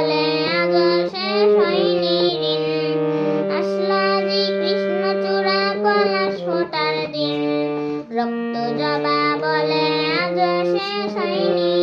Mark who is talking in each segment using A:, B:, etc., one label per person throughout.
A: বলে আগো শেষ হয়নি ঋণ আসলাজি কৃষ্ণ চূড়া পলাশ ফোটার দিন। রক্ত জবা বলে আগো শেষ হয়নি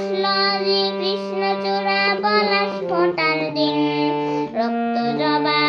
A: আসলো যে কৃষ্ণচূড়া পলাশ দিন। রক্ত জবা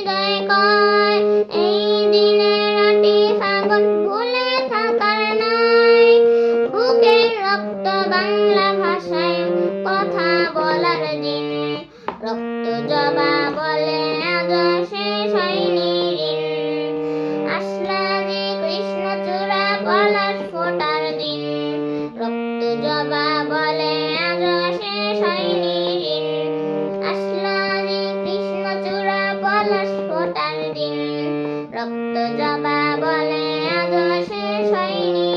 A: হৃদয় কয় এই দিনে রাতি ফাগুন ভুলে থাকার নয় বুকের রক্ত বাংলা ভাষায় কথা বলার দিন। রক্ত জবা বলে আজ শেষ হয়নি ঋণ। আসলা যে কৃষ্ণচূড়া পলাশ ফোটার জবা বলে আজ শেষ হয়নি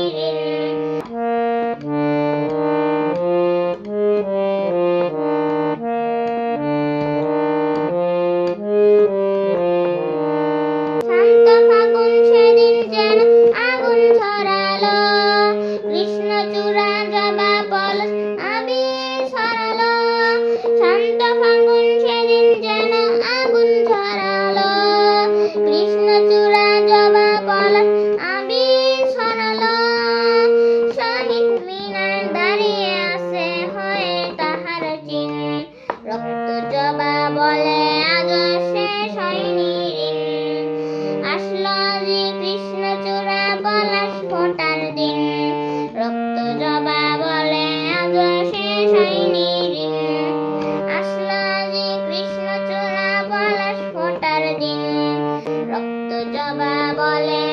A: কৃষ্ণচূড়া রক্ত জবা বলে আজ শেষ হয়নি আসলো যে কৃষ্ণচূড়া পলাশ ফোটার দিন। রক্ত জবা বলে আজ শেষ হয়নি আসলো যে কৃষ্ণচূড়া পলাশ ফোটার দিন। রক্ত জবা বলে